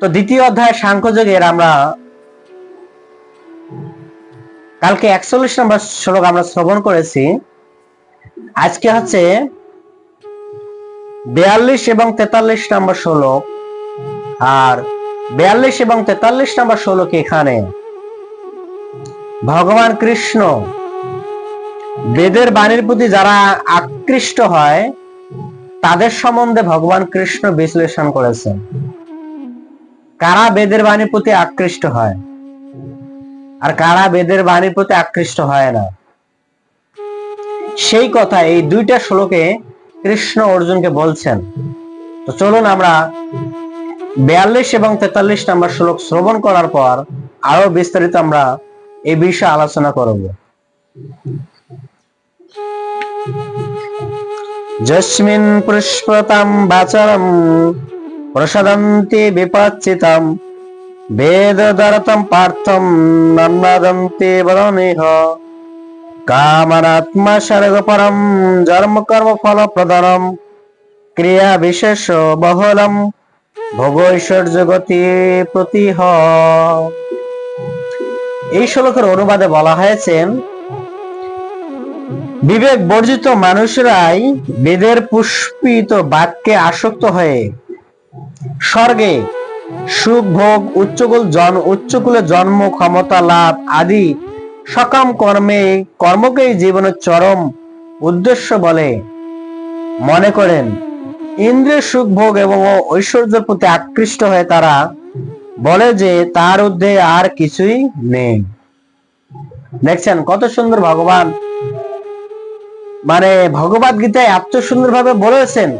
তো দ্বিতীয় অধ্যায় সাংখ্যযোগের আমরা কালকে একচল্লিশ নম্বর শ্লোক আমরা শ্রবণ করেছি। আজকে হচ্ছে বিয়াল্লিশ এবং তেতাল্লিশ নম্বর শ্লোক। আর বিয়াল্লিশ এবং তেতাল্লিশ নম্বর শ্লোক এখানে, ভগবান কৃষ্ণ বেদের বাণীর প্রতি যারা আকৃষ্ট হয়, তাদের সম্বন্ধে ভগবান কৃষ্ণ বিশ্লেষণ করেছেন। কারা বেদের বাণীর প্রতি আকৃষ্ট হয়? আর কারা বেদের বাণীর প্রতি আকৃষ্ট হয় না? সেই কথা এই দুইটা শ্লোকে কৃষ্ণ অর্জুনকে বলছেন। তো চলুন আমরা বিয়াল্লিশ এবং তেতাল্লিশ নম্বর শ্লোক শ্রবণ করার পর আরও বিস্তারিত আমরা এই বিষয়ে আলোচনা করব। যস্মিন পুষ্পতাম বাচরম প্রসাদন্তি বিপচ্ছিতম বেদদরতম পার্থম নন্নাদন্তি বদনেহ কামনাত্মা সর্গপরম জন্ম কর্ম ফল প্রদানম ক্রিয়া বিশেষ বহুলম ভোগৈশ্বর্য গতি প্রতিহ এই শ্লোকের অনুবাদে বলা হয়েছে বিবেক বর্জিত মানুষরাই বেদের পুষ্পিত বাক্যে আসক্ত হয়ে স্বর্গে সুখ, ভোগ, উচ্চকুল, জন, উচ্চকুলে জন্ম, ক্ষমতা, লাভ আদি সকাম কর্মে কর্মকেই জীবনের চরম উদ্দেশ্য বলে মনে করেন। ইন্দ্রিয় সুখ, ভোগ এবং ঐশ্বর্যের প্রতি আকৃষ্ট হয়ে তারা বলে যে তার ঊর্ধ্বে আর কিছুই নেই। দেখছেন কত সুন্দর ভগবান। মানে ভগবত গীতায় এত সুন্দর ভাবে বলেছেন।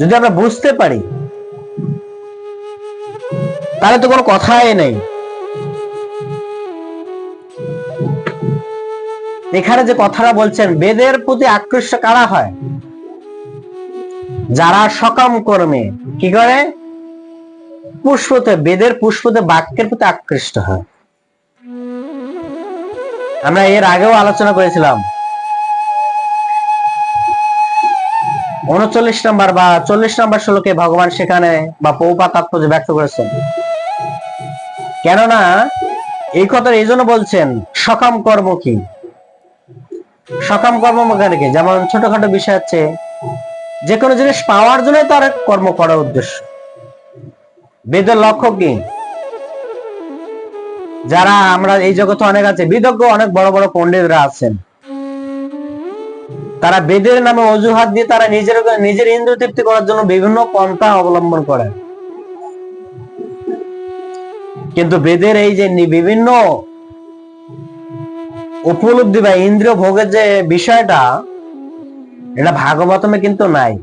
যদি আমরা বুঝতে পারি তাহলে তো কোনো কথাই নেই। এখানে যে কথাটা বলছেন, বেদের প্রতি আকৃষ্ট কারা হয়? যারা সকাম কর্মে, কি করে? পুষ্পতে, বেদের পুষ্পতে, বাক্যের প্রতি আকৃষ্ট হয়। আমরা এর আগেও আলোচনা করেছিলাম। উনচল্লিশ নম্বর বা চল্লিশ নম্বর শ্লোকে ভগবান সেখানে বা পৌপা তাৎপর্য ব্যক্ত করেছেন। কেননা এই কথা এই জন্য বলছেন, সকাম কর্ম কি? সকাম কর্ম মানে কি? যেমন ছোটখাটো বিষয় আছে যে কোনো জিনিস পাওয়ার জন্য তার কর্ম করার উদ্দেশ্য। বেদের লক্ষ্য কি? যারা আমরা এই জগতে অনেক আছে, বিদজ্ঞ অনেক বড় বড় পণ্ডিতরা আছেন। তারা বেদের নামে অজুহাত দিয়ে তারা নিজের নিজের ইন্দ্র তৃপ্তি করার জন্য বিভিন্ন পন্থা অবলম্বন করে কিন্তু বেদের এই যে বিভিন্ন উপলব্ধি বা ইন্দ্রিয় ভোগের যে বিষয়টা, এটা ভাগবতমে কিন্তু নাই।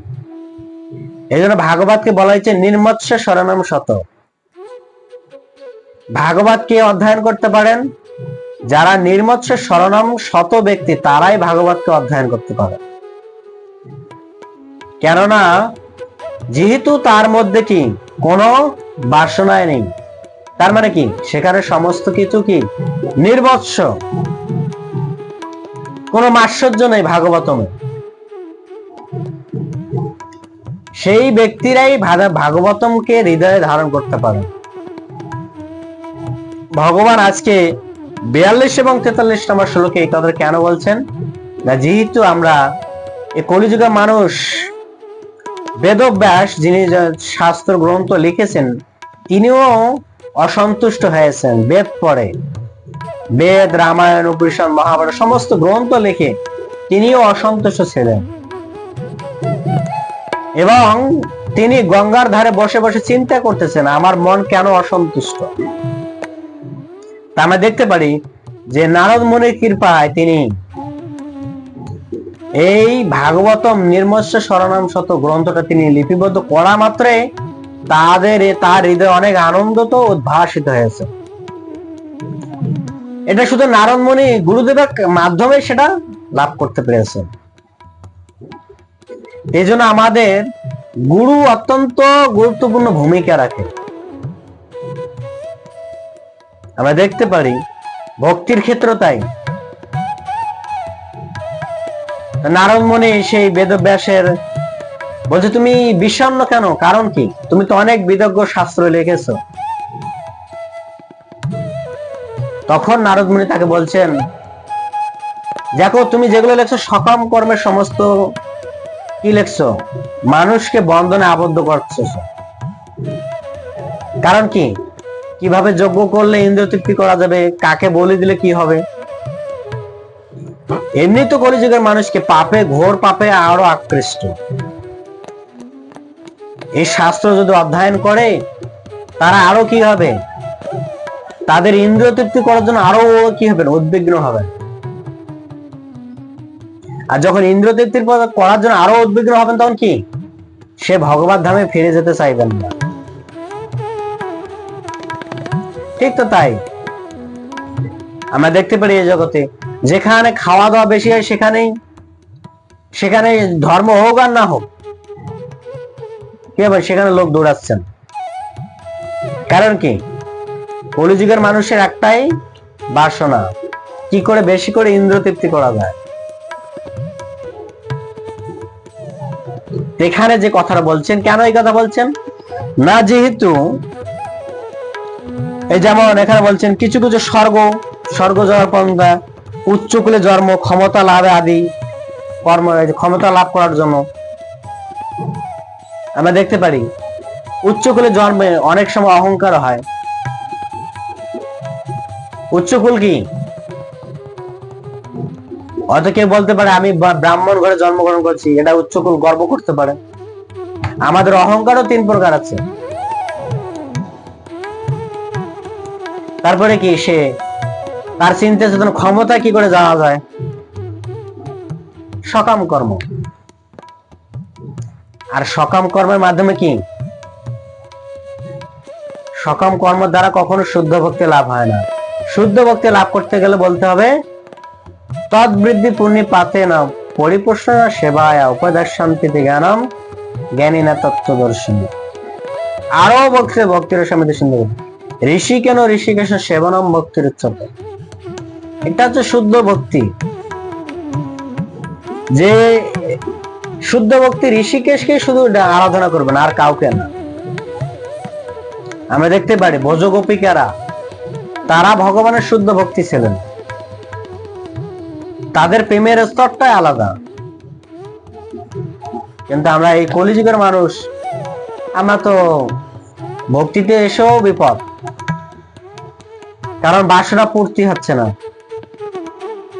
এই জন্য ভাগবতকে বলা হয়েছে নির্মৎস্য শরণম শত। ভাগবত কে অধ্যয়ন করতে পারেন? যারা নির্মৎস্য শরণম শত ব্যক্তি, তারাই ভাগবতকে অধ্যয়ন করতে পারে। কেননা, যেহেতু তার মধ্যে কি? কোনো বাসনায় নেই। তার মানে কি? সেখানে সমস্ত কিছু কি? নির্বৎস। কোনো মাশ্চর্য নেই ভাগবতমে। সেই ব্যক্তিরাই ভাগবতমকে হৃদয়ে ধারণ করতে পারে। ভগবান আজকে বিয়াল্লিশ এবং তেতাল্লিশ নম্বর শ্লোকে এই কথা কেন বলছেন? না, যেহেতু আমরা এই কলিযুগের মানুষ বেদব্যাস যিনি শাস্ত্র গ্রন্থ লিখেছেন, তিনিও অসন্তুষ্ট হয়েছেন, বেদ পড়ে। বেদ, রামায়ণ, উপনিষদ, মহাভারত, সমস্ত গ্রন্থ লিখে তিনিও অসন্তুষ্ট ছিলেন। এবং তিনি গঙ্গার ধারে বসে বসে চিন্তা করতেছেন, আমার মন কেন অসন্তুষ্ট? আমরা দেখতে পারি যে নারদ মুনির কৃপায় তিনি এই ভাগবতম নির্মস্য শরণাম শত গ্রন্থটা তিনি লিপিবদ্ধ করা মাত্রে তাদের তার হৃদয়ে অনেক আনন্দ তো উদ্ভাসিত হয়েছে। এটা শুধু নারদ মুনি গুরুদেবের মাধ্যমে সেটা লাভ করতে পেরেছে। এই জন্য আমাদের গুরু অত্যন্ত গুরুত্বপূর্ণ ভূমিকা রাখে। আমরা দেখতে পারি, ভক্তির ক্ষেত্র তাই। নারদ মুনি সেই বেদব্যাসের বলছে, তুমি বিষণ্ন কেন? কারণ কি? তুমি তো অনেক বিদজ্ঞ শাস্ত্র লিখেছো। তখন নারদ মুনি তাকে বলছেন, দেখো, তুমি যেগুলো লেখছো, সকাম কর্মের সমস্ত কি লেখছো? মানুষকে বন্ধনে আবদ্ধ করছ। কারণ কি? কীভাবে যজ্ঞ করলে ইন্দ্র তৃপ্তি করা যাবে? কাকে বলি দিলে কি হবে? এমনি তো কলিযুগের মানুষকে পাপে, ঘোর পাপে আরও আকৃষ্ট। এই শাস্ত্র যদি অধ্যয়ন করে, তারা আরও কি হবে? তাদের ইন্দ্রিয় তৃপ্তি করার জন্য আরও কি হবে? উদ্বিগ্ন হবে। আর যখন ইন্দ্রিয় তৃপ্তির করার জন্য আরও উদ্বিগ্ন হবেন, তখন কি? সে ভগবত ধামে ফিরে যেতে চাইবেন না। ঠিক তো তাই। আমরা দেখতে পারি এই জগতে, যেখানে খাওয়া দাওয়া বেশি হয় সেখানেই, সেখানে ধর্ম হোক আর না হোক কি হবে সেখানে লোক দৌড়াচ্ছেন। কারণ কি? কলিযুগের মানুষের একটাই বাসনা, কি করে বেশি করে ইন্দ্র তৃপ্তি করা যায়। এখানে যে কথাটা বলছেন, কেন এই কথা বলছেন? না যেহেতু এই যেমন এখানে বলছেন, কিছু কিছু স্বর্গ স্বর্গ যাওয়ার উচ্চকুলে জন্ম, ক্ষমতা লাভ আদি কর্ম ক্ষমতা লাভ করার জন্য। আমরা দেখতে পারি, উচ্চকুলে জন্মে অনেক সময় অহংকার হয়। উচ্চকুল কি? হয়তো কেউ বলতে পারে, আমি ব্রাহ্মণ ঘরে জন্মগ্রহণ করছি, এটা উচ্চকুল গর্ব করতে পারে। আমাদের অহংকারও তিন প্রকার আছে। তারপরে কি, সে তার চিন্তা চেতন ক্ষমতা কি করে জানা যায়? সকাম কর্ম। আর সকাম কর্মের মাধ্যমে কি? সকাম কর্ম দ্বারা কখনো শুদ্ধ ভক্তি লাভ হয় না। শুদ্ধ ভক্তি লাভ করতে গেলে বলতে হবে তদ্বৃদ্ধি পুণ্যি পাতে না পরিপোষণ সেবায় উপদেশ শান্তিতে জ্ঞানম, জ্ঞানী না তত্ত্বদর্শনী আরও ভক্তি ভক্তির সমিতি সুন্দর ঋষি কেন ঋষিকেশ সেবনম ভক্তির উচ্চতা? এটা হচ্ছে শুদ্ধ ভক্তি। যে শুদ্ধ ভক্তি ঋষিকেশকে শুধু আরাধনা করবেন, আর কাউকে না। আমরা দেখতে পারি, ভোজগোপিকারা, তারা ভগবানের শুদ্ধ ভক্তি ছিলেন। তাদের প্রেমের স্তরটাই আলাদা। কিন্তু আমরা এই কলিযুগের মানুষ, আমরা তো ভক্তিতে এসেও বিপদ। কারণ বাসনা পূর্তি হচ্ছে না।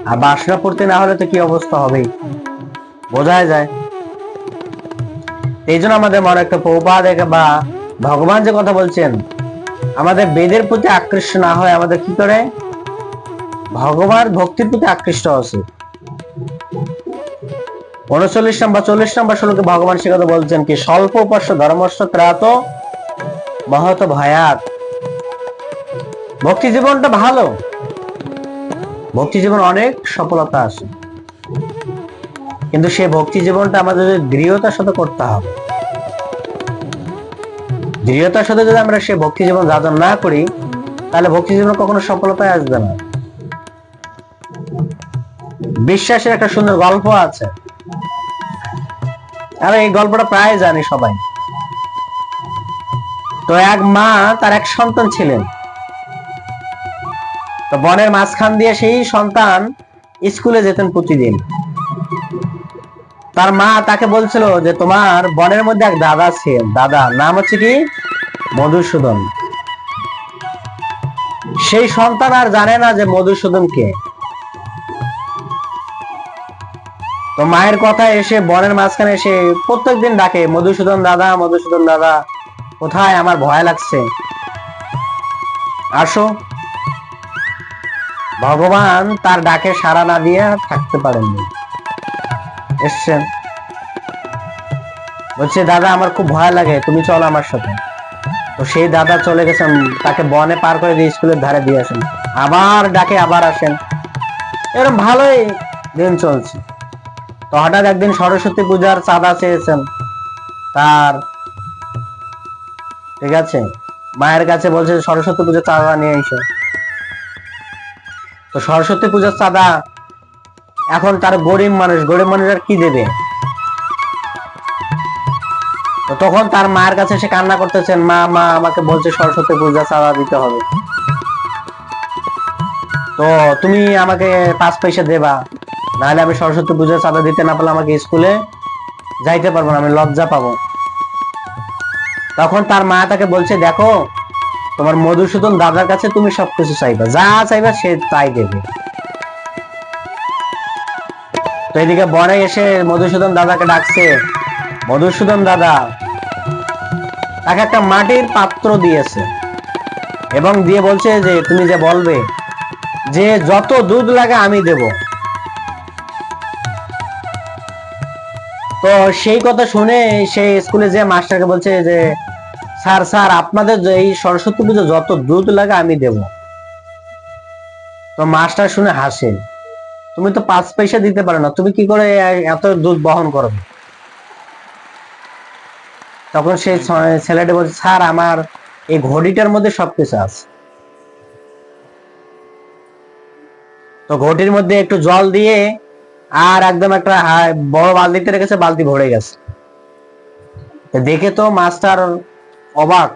আর বাসনা পূর্তি না হলে তো কি অবস্থা হবে বোঝাই যায়। এই জন্য আমাদের মনে একটা প্রবাদ বা ভগবান যে কথা বলছেন, আমাদের বেদের প্রতি আকৃষ্ট না হয়, আমাদের কি করে? ভগবান ভক্তির প্রতি আকৃষ্ট আছে। উনচল্লিশ নম্বর, চল্লিশ নম্বর শ্লোকে ভগবান সে কথা বলছেন কি, স্বল্প উপাস্য ধর্মস্ব ত্রাত মহত ভয়াত। ভক্তি জীবনটা ভালো। ভক্তি জীবন অনেক সফলতা আছে। কিন্তু সেই ভক্তি জীবনটা আমাদের দৃঢ়তার সাথে করতে হবে। দৃঢ়তার সাথে যদি আমরা সেই ভক্তি জীবন যাপন না করি, তাহলে ভক্তি জীবন কখনো সফলতায় আসবে না। বিশ্বাসের একটা সুন্দর গল্প আছে। আর এই গল্পটা প্রায় জানি সবাই। তো এক মা তার এক সন্তান ছিলেন। তো বনের মাঝখান দিয়ে সেই সন্তান স্কুলে যেতেন প্রতিদিন। তার মা তাকে বলছিল যে তোমার বনের মধ্যে এক দাদা ছিল দাদা, নাম হচ্ছে কি? মধুসূদন। সেই সন্তান আর জানে না যে মধুসূদন কে। তো মায়ের কথা এসে, বনের মাঝখানে এসে প্রত্যেকদিন ডাকে, মধুসূদন দাদা মধুসূদন দাদা, কোথায়? আমার ভয় লাগছে। আসো। ভগবান তার ডাকে সাড়া না দিয়ে থাকতে পারেননি। এসছেন বলছে, দাদা, আমার খুব ভয় লাগে, তুমি চলো আমার সাথে। তো সেই দাদা চলে গেছেন তাকে বনে পার করে দিয়ে স্কুলের ধারে দিয়ে আসেন। আবার ডাকে আবার আসেন। এরকম ভালোই দিন চলছে। তো হঠাৎ একদিন সরস্বতী পূজার চাঁদা চেয়েছেন তার। ঠিক আছে? মায়ের কাছে বলছে, সরস্বতী পূজার চাঁদা নিয়ে এসো। তো সরস্বতী পূজার চাঁদা এখন তার গরিব মানুষ গরিব মানুষ আর কি দেবে? তখন তার মায়ের কাছে সে কান্না করতেছেন, মা মা, আমাকে বলছে সরস্বতী পূজা, চাঁদা দিতে হবে। তো তুমি আমাকে পাঁচ পয়সা দেবা, নাহলে আমি সরস্বতী পুজোর চাঁদা দিতে না পারলে আমাকে স্কুলে যাইতে পারব না, আমি লজ্জা পাবো। তখন তার মা তাকে বলছে, দেখো, তোমার মধুসূদন দাদার কাছে তুমি সবকিছু চাইবা, যা চাইবা সে তাই দেবে। তো এদিকে বনে এসে মধুসূদন দাদাকে ডাকছে। মধুসূদন দাদা, তাকে একটা মাটির পাত্র দিয়েছে এবং দিয়ে বলছে যে, তুমি যে বলবে যে, যত দুধ লাগে আমি দেব। তো সেই কথা শুনে সেই স্কুলে যে মাস্টারকে বলছে যে, স্যার স্যার, আপনাদের এই সরস্বতী পুজো যত দুধ লাগে আমি দেব। তো মাস্টার শুনে হাসে। তুমি তো পাঁচ পয়সা দিতে পারো না। তুমি কি করে এত দুধ বহন করবে তখন সেই ছেলেটা বলছে, স্যার, আমার এই ঘড়িটার মধ্যে সবকিছু আছে। তো ঘটির মধ্যে একটু জল দিয়ে আর একদম একটা বড় বালতিতে রেখেছে বালতি ভরে গেছে। দেখে তো মাস্টার অবাক।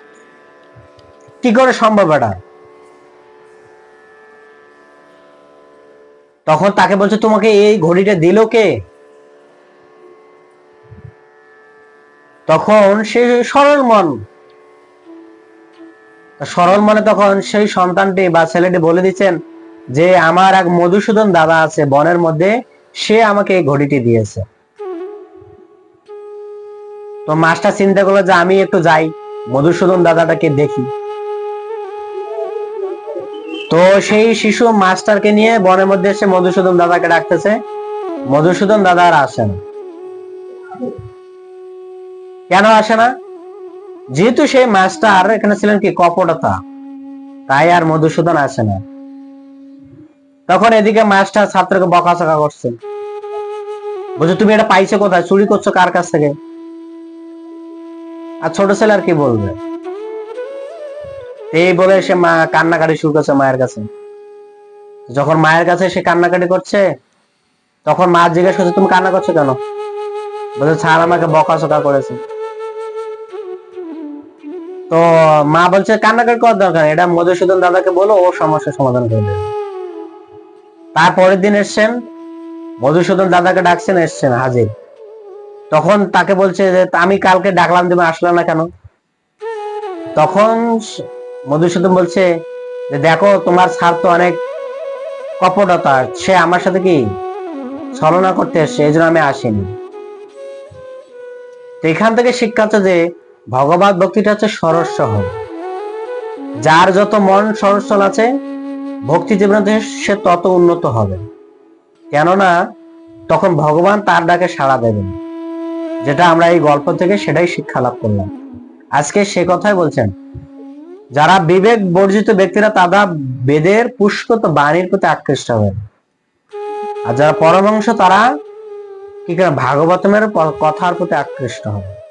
কি করে সম্ভব এটা? তখন তাকে বলছে, তোমাকে এই ঘড়িটা দিল কে? তখন সে সরল মন। সরল মনে তখন সেই সন্তানটি বা ছেলেটি বলে দিচ্ছেন যে, আমার এক মধুসূদন দাদা আছে, বনের মধ্যে সে আমাকে এই ঘড়িটি দিয়েছে। তো মাস্টার চিন্তা করল যে, আমি একটু যাই, মধুসূদন দাদাটাকে দেখি। তো সেই শিশু মাস্টারকে নিয়ে বনের মধ্যে এসে মধুসূদন দাদাকে ডাকতেছে। মধুসূদন দাদা আর আসে না। কেন আসে না? যেহেতু সেই মাস্টার এখানে ছিলেন কি কপটতা, তাই আর মধুসূদন আসে না। তখন এদিকে মাস্টার ছাত্রকে বকাচকা করছে। বলছে, তুমি এটা পাইছো কোথায়? চুরি করছ কার কাছ থেকে? আর ছোট ছেলে আর কি বলবে? এই বলে সে মা কান্নাকাটি শুরু করছে মায়ের কাছে। যখন মায়ের কাছে সে কান্নাকাটি করছে, তখন মা জিজ্ঞেস করছে, তুমি কান্না করছ কেন? বলছে, স্যার আমাকে বকাচকা করেছে। তো মা বলছে, কান্নাকাটি করার দরকার এটা মধুসূদন দাদাকে বলো, ও সমস্যার সমাধান করে দেবে। তারপরের দিন এসছেন, মধুসূদন দাদাকে ডাকছেন, এসছেন হাজির। তখন তাকে বলছে যে, আমি কালকে ডাকলাম, তুমি আসলে না কেন? তখন মধুসূদন বলছে যে, দেখো, তোমার স্যার তো অনেক কপটতা। সে আমার সাথে কি ছলনা করতে এসছে? এই জন্য আমি আসিনি। তো এখান থেকে শিক্ষা হচ্ছে যে, ভগবত ভক্তিটা হচ্ছে সরস সহজ যার যত মন সরসল আছে, ভক্তি জীবনে সে তত উন্নত হবে। কেননা, তখন ভগবান তার ডাকে সাড়া দেবেন। যেটা আমরা এই গল্প থেকে সেটাই শিক্ষা লাভ করলাম। আজকে সে কথাই বলছেন যারা বিবেক বর্জিত ব্যক্তিরা, তারা বেদের পুষ্পত বাণীর প্রতি আকৃষ্ট হবে আর যারা পরমাংশ তারা কি করে? ভাগবতমের কথার প্রতি আকৃষ্ট হবে